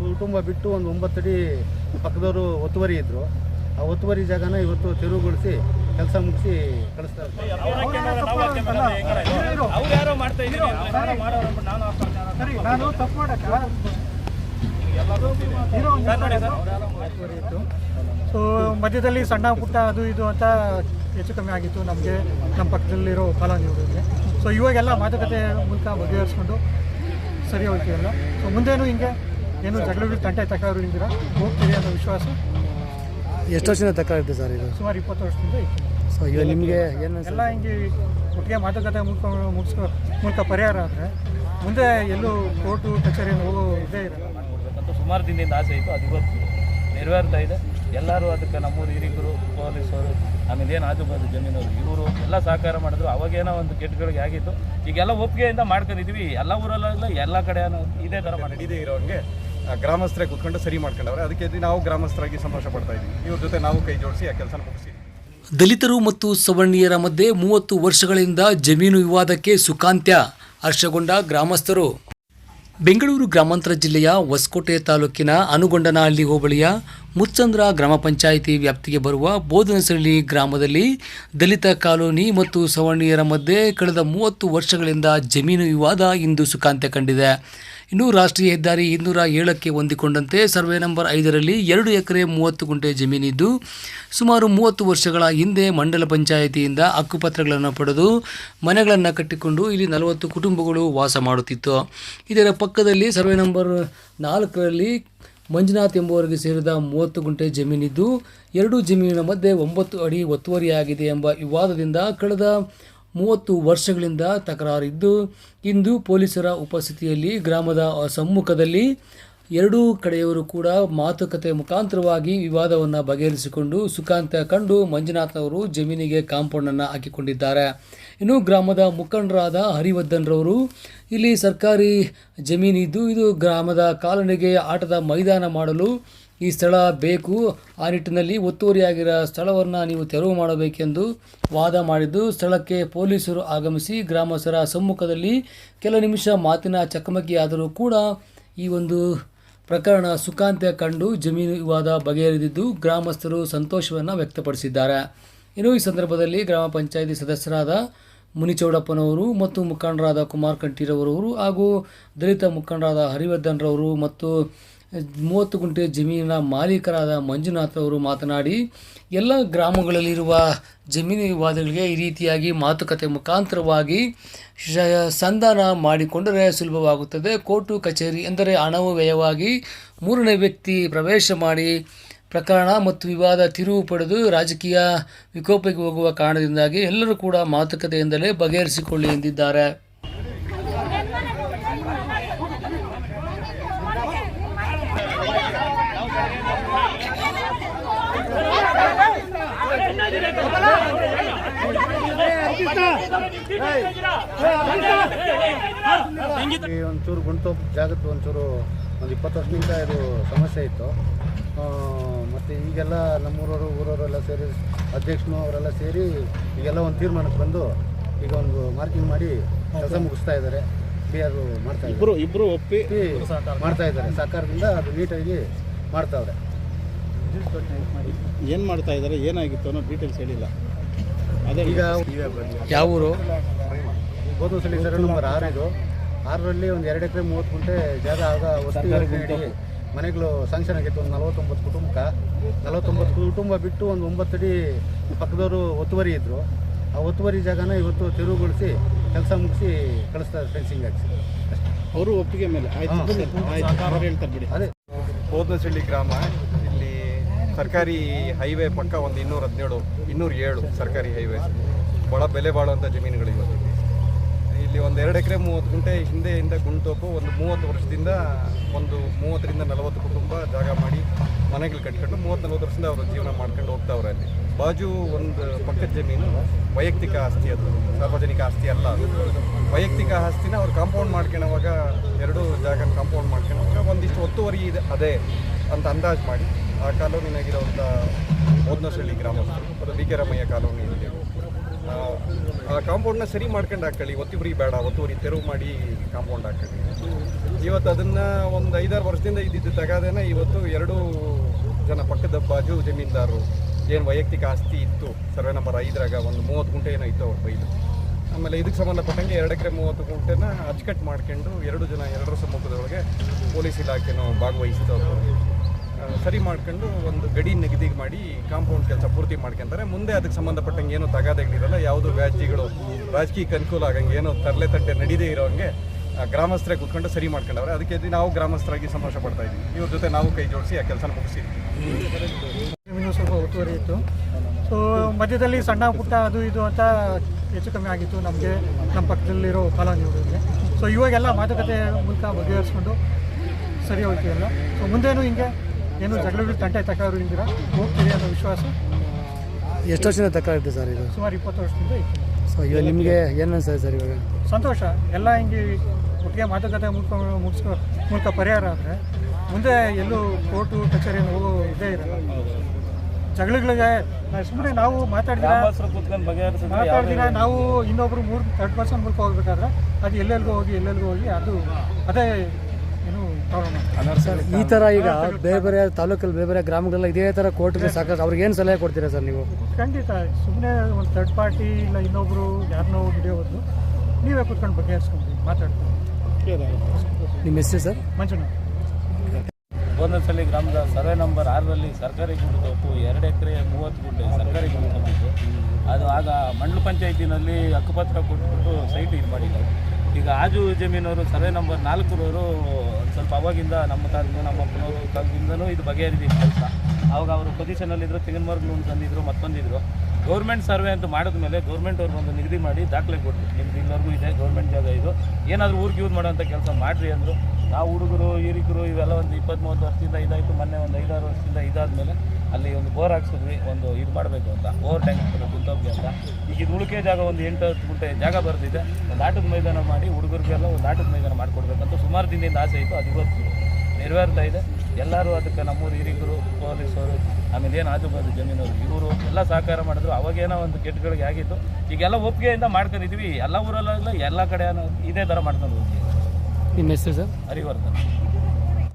ಕುಟುಂಬ ಬಿಟ್ಟು ಒಂದು ಒಂಬತ್ತಡಿ ಪಕ್ಕದವರು ಒತ್ತುವರಿ ಇದ್ರು. ಆ ಒತ್ತುವರಿ ಜಾಗನ ಇವತ್ತು ತೆರವುಗೊಳಿಸಿ ಕೆಲಸ ಮುಗಿಸಿ ಕಳಿಸ್ತಾರೆ ನಾನು ತಪ್ಪು ಮಾಡಕ್ಕ ಸೊ ಮಧ್ಯದಲ್ಲಿ ಸಣ್ಣ ಪುಟ್ಟ ಅದು ಇದು ಅಂತ ಹೆಚ್ಚು ಕಮ್ಮಿ ಆಗಿತ್ತು. ನಮಗೆ ನಮ್ಮ ಪಕ್ಕದಲ್ಲಿರೋ ಫಲಾನುಭವಿಗಳಿಗೆ ಸೊ ಇವಾಗೆಲ್ಲ ಮಾತುಕತೆ ಮೂಲಕ ಬಗೆಹರಿಸ್ಕೊಂಡು ಸರಿ ಹೋಗ್ತೀವಲ್ಲ? ಸೊ ಮುಂದೇನು ಹಿಂಗೆ ಏನು ಜಗಳಗಳು ತಂಟೆ ತಕರಾರು ಇದ್ದೀರ ಹೋಗ್ತೀವಿ ಅನ್ನೋ ವಿಶ್ವಾಸ? ಎಷ್ಟು ವರ್ಷದಿಂದ ತಕರಾರಿದೆ ಸರ್ ಇದು? ಸುಮಾರು ಇಪ್ಪತ್ತು ವರ್ಷದಿಂದ ಇತ್ತು ಸೊ ಇವಾಗ ನಿಮಗೆ ಏನು ಎಲ್ಲ ಹಿಂಗೆ ಒಟ್ಟಿಗೆ ಮಾತುಕತೆ ಮೂಲಕ ಮುಗಿಸ್ಕೊ ಮೂಲಕ ಪರಿಹಾರ ಆದರೆ ಮುಂದೆ ಎಲ್ಲೂ ಕೋರ್ಟು ಕಚೇರಿ ಹೋಗೋ ಇದೇ ಇರಲ್ಲ ಅಂತ ಸುಮಾರು ದಿನದಿಂದ ಆಸೆ ಇತ್ತು ಅದು ಇವತ್ತು ನೆರವೇರ್ತಾ ಇದೆ. ಎಲ್ಲರೂ ಅದಕ್ಕೆ ನಮ್ಮೂರು ಹಿರಿಯರು ಪೊಲೀಸರು ಆಮೇಲೆ ಏನು ಆಜು ಬಾಜು ಜಮೀನವರು ಇವರು ಎಲ್ಲ ಸಹಕಾರ ಮಾಡಿದ್ರು. ಅವಾಗೇನೋ ಒಂದು ಕೆಟ್ಟಗಳಿಗೆ ಆಗಿತ್ತು. ಈಗೆಲ್ಲ ಒಪ್ಪಿಗೆಯಿಂದ ಮಾಡ್ಕೊಂಡಿದ್ವಿ. ಎಲ್ಲ ಊರಲ್ಲ ಎಲ್ಲ ಕಡೆ ಇದೇ ಥರ ಮಾಡಿ ಇದೇ ಇರೋಂಗೆ ಆ, ಗ್ರಾಮಸ್ಥರೇ ಕುತ್ಕೊಂಡು ಸರಿ ಮಾಡ್ಕೊಂಡವ್ರೆ. ಅದಕ್ಕೆ ನಾವು ಗ್ರಾಮಸ್ಥರಾಗಿ ಸಂತೋಷ ಪಡ್ತಾ ಇದ್ದೀವಿ. ಇವ್ರ ಜೊತೆ ನಾವು ಕೈ ಜೋಡಿಸಿ ಆ ಕೆಲಸ ಮುಗಿಸಿ ದಲಿತರು ಮತ್ತು ಸವರ್ಣೀಯರ ಮಧ್ಯೆ ಮೂವತ್ತು ವರ್ಷಗಳಿಂದ ಜಮೀನು ವಿವಾದಕ್ಕೆ ಸುಖಾಂತ್ಯ. ಹರ್ಷಗೊಂಡ ಗ್ರಾಮಸ್ಥರು. ಬೆಂಗಳೂರು ಗ್ರಾಮಾಂತರ ಜಿಲ್ಲೆಯ ಹೊಸಕೋಟೆ ತಾಲೂಕಿನ ಅನುಗೊಂಡನಹಳ್ಳಿ ಹೋಬಳಿಯ ಮುಚ್ಚಂದ್ರ ಗ್ರಾಮ ಪಂಚಾಯಿತಿ ವ್ಯಾಪ್ತಿಗೆ ಬರುವ ಬೋಧನಸಳ್ಳಿ ಗ್ರಾಮದಲ್ಲಿ ದಲಿತ ಕಾಲೋನಿ ಮತ್ತು ಸವರ್ಣೀಯರ ಮಧ್ಯೆ ಕಳೆದ ಮೂವತ್ತು ವರ್ಷಗಳಿಂದ ಜಮೀನು ವಿವಾದ ಇಂದು ಸುಖಾಂತ್ಯ ಕಂಡಿದೆ. ಇನ್ನು ರಾಷ್ಟ್ರೀಯ ಹೆದ್ದಾರಿ ಇನ್ನೂರ ಏಳಕ್ಕೆ ಹೊಂದಿಕೊಂಡಂತೆ ಸರ್ವೆ ನಂಬರ್ ಐದರಲ್ಲಿ ಎರಡು ಎಕರೆ ಮೂವತ್ತು ಗುಂಟೆ ಜಮೀನಿದ್ದು, ಸುಮಾರು ಮೂವತ್ತು ವರ್ಷಗಳ ಹಿಂದೆ ಮಂಡಲ ಪಂಚಾಯಿತಿಯಿಂದ ಹಕ್ಕುಪತ್ರಗಳನ್ನು ಪಡೆದು ಮನೆಗಳನ್ನು ಕಟ್ಟಿಕೊಂಡು ಇಲ್ಲಿ ನಲವತ್ತು ಕುಟುಂಬಗಳು ವಾಸ ಮಾಡುತ್ತಿತ್ತು. ಇದರ ಪಕ್ಕದಲ್ಲಿ ಸರ್ವೆ ನಂಬರ್ ನಾಲ್ಕರಲ್ಲಿ ಮಂಜುನಾಥ್ ಎಂಬುವರಿಗೆ ಸೇರಿದ ಮೂವತ್ತು ಗುಂಟೆ ಜಮೀನಿದ್ದು, ಎರಡು ಜಮೀನಿನ ಮಧ್ಯೆ ಒಂಬತ್ತು ಅಡಿ ಒತ್ತುವರಿಯಾಗಿದೆ ಎಂಬ ವಿವಾದದಿಂದ ಕಳೆದ ಮೂವತ್ತು ವರ್ಷಗಳಿಂದ ತಕರಾರಿದ್ದು. ಇಂದು ಪೊಲೀಸರ ಉಪಸ್ಥಿತಿಯಲ್ಲಿ ಗ್ರಾಮದ ಸಮ್ಮುಖದಲ್ಲಿ ಎರಡೂ ಕಡೆಯವರು ಕೂಡ ಮಾತುಕತೆ ಮುಖಾಂತರವಾಗಿ ವಿವಾದವನ್ನು ಬಗೆಹರಿಸಿಕೊಂಡು ಸುಖಾಂತ ಕಂಡು ಮಂಜುನಾಥ್ ಅವರು ಜಮೀನಿಗೆ ಕಾಂಪೌಂಡನ್ನು ಹಾಕಿಕೊಂಡಿದ್ದಾರೆ. ಇನ್ನು ಗ್ರಾಮದ ಮುಖಂಡರಾದ ಹರಿವರ್ಧನ್ರವರು ಇಲ್ಲಿ ಸರ್ಕಾರಿ ಜಮೀನಿದ್ದು, ಇದು ಗ್ರಾಮದ ಕಾಲನಿಗೆ ಆಟದ ಮೈದಾನ ಮಾಡಲು ಈ ಸ್ಥಳ ಬೇಕು. ಆ ನಿಟ್ಟಿನಲ್ಲಿ ಒತ್ತುವರಿಯಾಗಿರೋ ಸ್ಥಳವನ್ನು ನೀವು ತೆರವು ಮಾಡಬೇಕೆಂದು ವಾದ ಮಾಡಿದ್ದು, ಸ್ಥಳಕ್ಕೆ ಪೊಲೀಸರು ಆಗಮಿಸಿ ಗ್ರಾಮಸ್ಥರ ಸಮ್ಮುಖದಲ್ಲಿ ಕೆಲ ನಿಮಿಷ ಮಾತಿನ ಚಕಮಕಿಯಾದರೂ ಕೂಡ ಈ ಒಂದು ಪ್ರಕರಣ ಸುಖಾಂತ್ಯ ಕಂಡು ಜಮೀನು ವಿವಾದ ಬಗೆಹರಿದಿದ್ದು ಗ್ರಾಮಸ್ಥರು ಸಂತೋಷವನ್ನು ವ್ಯಕ್ತಪಡಿಸಿದ್ದಾರೆ. ಇನ್ನು ಈ ಸಂದರ್ಭದಲ್ಲಿ ಗ್ರಾಮ ಪಂಚಾಯಿತಿ ಸದಸ್ಯರಾದ ಮುನಿಚೌಡಪ್ಪನವರು ಮತ್ತು ಮುಖಂಡರಾದ ಕುಮಾರ್ ಕಂಠೀರವರವರು ಹಾಗೂ ದಲಿತ ಮುಖಂಡರಾದ ಹರಿವರ್ಧನ್ರವರು ಮತ್ತು ಮೂವತ್ತು ಗುಂಟೆ ಜಮೀನಿನ ಮಾಲೀಕರಾದ ಮಂಜುನಾಥ್ ಅವರು ಮಾತನಾಡಿ, ಎಲ್ಲ ಗ್ರಾಮಗಳಲ್ಲಿರುವ ಜಮೀನು ವಿವಾದಗಳಿಗೆ ಈ ರೀತಿಯಾಗಿ ಮಾತುಕತೆ ಮುಖಾಂತರವಾಗಿ ಸಂಧಾನ ಮಾಡಿಕೊಂಡರೆ ಸುಲಭವಾಗುತ್ತದೆ. ಕೋರ್ಟು, ಕಚೇರಿ ಎಂದರೆ ಹಣವು ವ್ಯಯವಾಗಿ ಮೂರನೇ ವ್ಯಕ್ತಿ ಪ್ರವೇಶ ಮಾಡಿ ಪ್ರಕರಣ ಮತ್ತು ವಿವಾದ ತಿರುವು ಪಡೆದು ರಾಜಕೀಯ ವಿಕೋಪಕ್ಕೆ ಹೋಗುವ ಕಾರಣದಿಂದಾಗಿ ಎಲ್ಲರೂ ಕೂಡ ಮಾತುಕತೆಯಿಂದಲೇ ಬಗೆಹರಿಸಿಕೊಳ್ಳಿ ಎಂದಿದ್ದಾರೆ. ಒಂಚೂರು ಗುಂಟು ಜಾಗದ್ದು ಒಂಚೂರು ಒಂದು ಇಪ್ಪತ್ತು ವರ್ಷದಿಂದ ಇದು ಸಮಸ್ಯೆ ಇತ್ತು. ಮತ್ತು ಈಗೆಲ್ಲ ನಮ್ಮೂರವರು ಊರವರೆಲ್ಲ ಸೇರಿ ಅಧ್ಯಕ್ಷನು ಅವರೆಲ್ಲ ಸೇರಿ ಈಗೆಲ್ಲ ಒಂದು ತೀರ್ಮಾನಕ್ಕೆ ಬಂದು ಈಗ ಒಂದು ಮಾರ್ಕಿಂಗ್ ಮಾಡಿ ಕೆಲಸ ಮುಗಿಸ್ತಾ ಇದ್ದಾರೆ. ಕ್ಲಿಯರ್ ಮಾಡ್ತಾ ಇದ್ದಾರೆ. ಇಬ್ಬರು ಒಪ್ಪಿ ಮಾಡ್ತಾ ಇದ್ದಾರೆ. ಸರ್ಕಾರದಿಂದ ಅದು ನೀಟಾಗಿ ಮಾಡ್ತಾವ್ರೆ. ಏನು ಮಾಡ್ತಾ ಇದ್ದಾರೆ? ಏನಾಗಿತ್ತು ಅನ್ನೋ ಡೀಟೇಲ್ಸ್ ಹೇಳಿಲ್ಲ. ಅದೇ ಈಗ ಯಾವ ಊರು? ಗೋಧುಸಲಿ ಸರ್ ನಂಬರ್ ಆರು ಇದು. ಆರರಲ್ಲಿ ಒಂದು ಎರಡು ಎಕರೆ ಮೂವತ್ತು ಗುಂಟೆ ಜಾಗ ಆಗ ವಸ್ತು ನೀಡಿ ಮನೆಗಳು ಸ್ಯಾಂಕ್ಷನ್ ಆಗಿತ್ತು. ಒಂದು ನಲವತ್ತೊಂಬತ್ತು ಕುಟುಂಬಕ್ಕೆ ನಲವತ್ತೊಂಬತ್ತು ಕುಟುಂಬ ಬಿಟ್ಟು ಒಂದು ಒಂಬತ್ತಡಿ ಪಕ್ಕದವರು ಒತ್ತುವರಿ ಇದ್ದರು ಆ ಒತ್ತುವರಿ ಜಾಗನ ಇವತ್ತು ತೆರವುಗೊಳಿಸಿ ಕೆಲಸ ಮುಗಿಸಿ ಕಳಿಸ್ತಾರೆ ಫೆನ್ಸಿಂಗ್ ಹಾಕಿಸಿ. ಅವರು ಒಪ್ಪಿಗೆ ಮೇಲೆ. ಹೇಳ್ತಾರೆ ಅದೇ. ಬೋಧನಸಳ್ಳಿ ಗ್ರಾಮ ಇಲ್ಲಿ ಸರ್ಕಾರಿ ಹೈವೇ ಪಕ್ಕ ಒಂದು ಇನ್ನೂರ ಹದಿನೇಳು ಇನ್ನೂರ ಏಳು ಸರ್ಕಾರಿ ಹೈವೇ ಭಾಳ ಬೆಲೆ ಬಾಳುವಂಥ ಜಮೀನುಗಳು ಇವತ್ತು. ಇಲ್ಲಿ. ಇಲ್ಲಿ ಒಂದು ಎರಡು ಎಕರೆ ಮೂವತ್ತು ಗುಂಟೆ ಹಿಂದೆಯಿಂದ ಗುಂಟೋಪು ಒಂದು ಮೂವತ್ತು ವರ್ಷದಿಂದ ಒಂದು ಮೂವತ್ತರಿಂದ ನಲವತ್ತು ಕುಟುಂಬ ಜಾಗ ಮಾಡಿ ಮನೆಗಳು ಕಟ್ಕೊಂಡು ಮೂವತ್ತು ನಲವತ್ತು ವರ್ಷದಿಂದ ಅವರು ಜೀವನ ಮಾಡ್ಕೊಂಡು ಹೋಗ್ತಾವ್ರೆ ಅಲ್ಲಿ. ಬಾಜು ಒಂದು ಪಕ್ಕದ ಜಮೀನು, ವೈಯಕ್ತಿಕ ಆಸ್ತಿ ಅದು, ಸಾರ್ವಜನಿಕ ಆಸ್ತಿ ಅಲ್ಲ ಅದು. ವೈಯಕ್ತಿಕ ಆಸ್ತಿನ ಅವ್ರು ಕಾಂಪೌಂಡ್ ಮಾಡ್ಕೊಳ್ಳೋವಾಗ ಎರಡು ಜಾಗ ಕಾಂಪೌಂಡ್ ಮಾಡ್ಕೊಳ್ಳೋವಾಗ ಒಂದಿಷ್ಟು ಒತ್ತುವರಿ ಇದೆ, ಅದೇ ಅಂತ ಅಂದಾಜು ಮಾಡಿ ಆ ಕಾಲೋನಿನಾಗಿರೋಂಥ ಮೋದನಶಳ್ಳಿ ಗ್ರಾಮಸ್ಥರು, ಅದು ಬಿ ಕೆ ರಾಮಯ್ಯ ಕಾಲೋನಿ ಆ ಕಾಂಪೌಂಡ್ನ ಸರಿ ಮಾಡ್ಕೊಂಡು ಹಾಕೊಳ್ಳಿ ಒತ್ತುವರಿ ಬೇಡ. ಒತ್ತುವರಿ ತೆರವು ಮಾಡಿ ಕಾಂಪೌಂಡ್ ಹಾಕೊಳ್ಳಿ ಇವತ್ತು ಅದನ್ನು ಒಂದು ಐದಾರು ವರ್ಷದಿಂದ ಇದ್ದಿದ್ದು ತಗಾದೇನ ಇವತ್ತು ಎರಡು ಜನ ಪಕ್ಕದ ಬಾಜು ಜಮೀನ್ದಾರರು ಏನು ವೈಯಕ್ತಿಕ ಆಸ್ತಿ ಇತ್ತು ಸರ್ವೆ ನಂಬರ್ ಐದರಾಗ ಒಂದು ಮೂವತ್ತು ಗುಂಟೆ ಏನೋ ಇತ್ತು ಅವ್ರ ಬೈಲು. ಆಮೇಲೆ ಇದಕ್ಕೆ ಸಂಬಂಧಪಟ್ಟಂಗೆ ಎರಡು ಎಕರೆ ಮೂವತ್ತು ಗುಂಟೆನ ಅಚ್ಚುಕಟ್ಟು ಮಾಡ್ಕೊಂಡು ಎರಡು ಜನ ಎರಡರ ಸಮ್ಮುಖದೊಳಗೆ ಪೊಲೀಸ್ ಇಲಾಖೆನೂ ಭಾಗವಹಿಸಿದವರು ಆ, ಸರಿ ಮಾಡ್ಕೊಂಡು ಒಂದು ಗಡಿ ನಿಗದಿಗೆ ಮಾಡಿ ಕಾಂಪೌಂಡ್ ಕೆಲಸ ಪೂರ್ತಿ ಮಾಡ್ಕೊಂತಾರೆ. ಮುಂದೆ ಅದಕ್ಕೆ ಸಂಬಂಧಪಟ್ಟಂಗೆ ಏನು ತಗಾದೆಗಳಿರಲ್ಲ, ಯಾವುದು ವ್ಯಾಜ್ಯಗಳು, ರಾಜಕೀಯಕ್ಕೆ ಅನುಕೂಲ ಆಗಂಗೆ ಏನೋ ತರಲೆ ತಟ್ಟೆ ನಡೀದೇ ಇರೋಂಗೆ ಗ್ರಾಮಸ್ಥರೇ ಕೂತ್ಕೊಂಡು ಸರಿ ಮಾಡ್ಕೊಂಡವ್ರೆ. ಅದಕ್ಕೆ ನಾವು ಗ್ರಾಮಸ್ಥರಾಗಿ ಸಂತೋಷ ಪಡ್ತಾ ಇದ್ದೀವಿ. ಇವ್ರ ಜೊತೆ ನಾವು ಕೈ ಜೋಡಿಸಿ ಆ ಕೆಲಸ ಇನ್ನೂ ಸ್ವಲ್ಪ ಒತ್ತುವರಿ ಇತ್ತು. ಸೊ ಮಧ್ಯದಲ್ಲಿ ಸಣ್ಣ ಪುಟ್ಟ ಅದು ಇದು ಅಂತ ಹೆಚ್ಚು ಕಮ್ಮಿ ಆಗಿತ್ತು. ನಮಗೆ, ನಮ್ಮ ಪಕ್ಕದಲ್ಲಿರೋ ಕಾಲೋನಿಗಳಿಗೆ ಸೊ ಇವಾಗೆಲ್ಲ ಮಾತುಕತೆ ಮೂಲಕ ಬಗೆಹರಿಸ್ಕೊಂಡು ಸರಿ ಹೋಗ್ತೀವಲ್ಲ ಸೊ ಮುಂದೇನು ಹಿಂಗೆ? ಏನು ಜಗಳಗಳು ತಂಟೆ ತಕರಾರು ಇದ್ದೀರಾ ಹೋಗ್ತೀರಿ ಅನ್ನೋ ವಿಶ್ವಾಸ ಎಷ್ಟು ವರ್ಷದಿಂದ ತಕರಾರು ಸರ್ ಇದು? ಸುಮಾರು ಇಪ್ಪತ್ತು ವರ್ಷದಿಂದ ಇತ್ತು. ಸೊ ಇವಾಗ ನಿಮಗೆ ಏನು ಸರ್ ಸರ್ ಇವಾಗ? ಸಂತೋಷ. ಎಲ್ಲ ಹಿಂಗೆ ಒಟ್ಟಿಗೆ ಮಾತುಕತೆ ಮೂಲಕ ಮುಗಿಸ್ಕೊ ಮೂಲಕ ಪರಿಹಾರ ಆದರೆ ಮುಂದೆ ಎಲ್ಲೂ ಕೋರ್ಟು ಕಚೇರಿ ಹೋಗೋ ಇದೇ ಇರಲ್ಲ. ಜಗಳಗಳಿಗೆ ಸುಮ್ಮನೆ ನಾವು ಮಾತಾಡಿದ್ರೆ ಮಾತಾಡ್ದಿರ ನಾವು ಇನ್ನೊಬ್ರು ಮೂರು ಥರ್ಡ್ ಪರ್ಸನ್ ಮೂಲಕ ಹೋಗ್ಬೇಕಾದ್ರೆ ಅದು ಎಲ್ಲೆಲ್ಗೂ ಹೋಗಿ ಎಲ್ಲೆಲ್ಗೂ ಹೋಗಿ ಅದು ಅದೇ ಪ್ರಾಬ್ಲಮ್ ಈ ಥರ ಈಗ ಬೇರೆ ಬೇರೆ ತಾಲೂಕಲ್ಲಿ ಬೇರೆ ಬೇರೆ ಗ್ರಾಮಗಳೆಲ್ಲ ಇದೇ ಥರ ಕೋರ್ಟ್ಗೆ ಸಾಕಷ್ಟು ಅವ್ರಿಗೆ ಏನು ಸಲಹೆ ಕೊಡ್ತೀರಾ ಸರ್ ನೀವು? ಖಂಡಿತ ಸುಮ್ಮನೆ ಒಂದು ಥರ್ಡ್ ಪಾರ್ಟಿ ಇಲ್ಲ ಇನ್ನೊಬ್ರು ಯಾರನ್ನೋ ಹಿಡಿಯೋದು ನೀವೇ ಕೂತ್ಕೊಂಡು ಬಗೆಹರಿಸ್ಕೊಂಡು ಮಾತಾಡ್ತೀವಿ ನಿಮ್ಮ ಹೆಸರು ಸರ್? ಮಂಜುನಾಥ್. ಸಲ್ಲಿ ಗ್ರಾಮದ ಸರ್ವೆ ನಂಬರ್ ಆರರಲ್ಲಿ ಸರ್ಕಾರಿ ಗುಂಡು ತಪ್ಪು ಎರಡು ಎಕರೆ ಮೂವತ್ತು ಗುಂಟೆ ಸರ್ಕಾರಿ ಗುಂಡು ತಪ್ಪಿತ್ತು. ಅದು ಆಗ ಮಂಡಲ ಪಂಚಾಯತಿನಲ್ಲಿ ಹಕ್ಕುಪತ್ರ ಕೊಟ್ಬಿಟ್ಟು ಸೈಟ್ ಇದು ಮಾಡಿದ್ದಾರೆ ಈಗ ಆಜು ಜಮೀನವರು ಸರ್ವೆ ನಂಬರ್ ನಾಲ್ಕರವರು ಸ್ವಲ್ಪ ಅವಾಗಿಂದ ನಮ್ಮ ಕಾಲದಿಂದ ನಮ್ಮ ಅಪ್ಪನವರು ಕಾಲದಿಂದನೂ ಇದು ಬಗೆಹರಿದಿತ್ತು ಕೆಲಸ. ಅವಾಗ ಅವರು ಪೊಸಿಷನಲ್ಲಿದ್ದರು ಲೋನ್ ತಂದಿದ್ರು ಮತ್ತೊಂದಿದ್ರು ಗೌರ್ಮೆಂಟ್ ಸರ್ವೆ ಅಂತ ಮಾಡಿದ ಮೇಲೆ ಗೌರ್ಮೆಂಟ್ ಅವ್ರು ಒಂದು ನಿಗದಿ ಮಾಡಿ ದಾಖಲೆ ಕೊಟ್ಟರು ನಿಮ್ದು ಇಲ್ಲವರೆಗೂ ಇದೆ, ಗೌರ್ಮೆಂಟ್ ಜಾಗ ಇದು. ಏನಾದರೂ ಊರಿಗೆ ಯೂಸ್ ಮಾಡೋಂಥ ಕೆಲಸ ಮಾಡಿರಿ ಅಂದರು. ನಾವು ಹುಡುಗರು, ಹಿರಿಕರು ಇವೆಲ್ಲ ಒಂದು ಇಪ್ಪತ್ತ್ ಮೂವತ್ತು ವರ್ಷದಿಂದ ಇದಾಯಿತು, ಮೊನ್ನೆ ಒಂದು ಐದಾರು ವರ್ಷದಿಂದ ಇದಾದಮೇಲೆ ಅಲ್ಲಿ ಒಂದು ಬೋರ್ ಹಾಕ್ಸಿದ್ವಿ, ಒಂದು ಇದು ಮಾಡಬೇಕು ಅಂತ ಓವರ್ ಟ್ಯಾಂಕ್ ಗುಂತೋಬ್ಗೆ ಅಂತ. ಈಗ ಇದು ಉಳಿಕೆ ಜಾಗ ಒಂದು ಎಂಟು ಹತ್ತು ಗುಂಟೆ ಜಾಗ ಬರ್ತಿದೆ ಒಂದು ಆಟದ ಮೈದಾನ ಮಾಡಿ ಹುಡುಗರಿಗೆಲ್ಲ ಒಂದು ಆಟದ ಮೈದಾನ ಮಾಡಿಕೊಡ್ಬೇಕಂತ ಸುಮಾರು ದಿನದಿಂದ ಆಸೆ ಇತ್ತು, ಅದು ಇವತ್ತು. ನೆರವೇರ್ತಾ ಇದೆ. ಎಲ್ಲರೂ ಅದಕ್ಕೆ ನಮ್ಮೂರು ಹಿರಿಗರು ಪೊಲೀಸರು ಆಮೇಲೆ ಏನು ಆಜುಬಾಜು ಜಮೀನವರು ಇವರು ಎಲ್ಲ ಸಹಕಾರ ಮಾಡಿದ್ರು. ಅವಾಗೇನೋ ಒಂದು ಕೆಟ್ಟಗಳಿಗೆ ಆಗಿತ್ತು. ಈಗೆಲ್ಲ ಒಪ್ಪಿಗೆಯಿಂದ ಮಾಡ್ಕೊಂಡಿದ್ವಿ. ಎಲ್ಲ ಊರಲ್ಲ ಎಲ್ಲ ಕಡೆ ಇದೇ ಥರ ಮಾಡ್ಕೊಂಡು ಹೋಗ್ತೀವಿ. ನಿಮ್ಮ ಹೆಸರು ಸರ್? ಹರಿವರ್ಧನ್.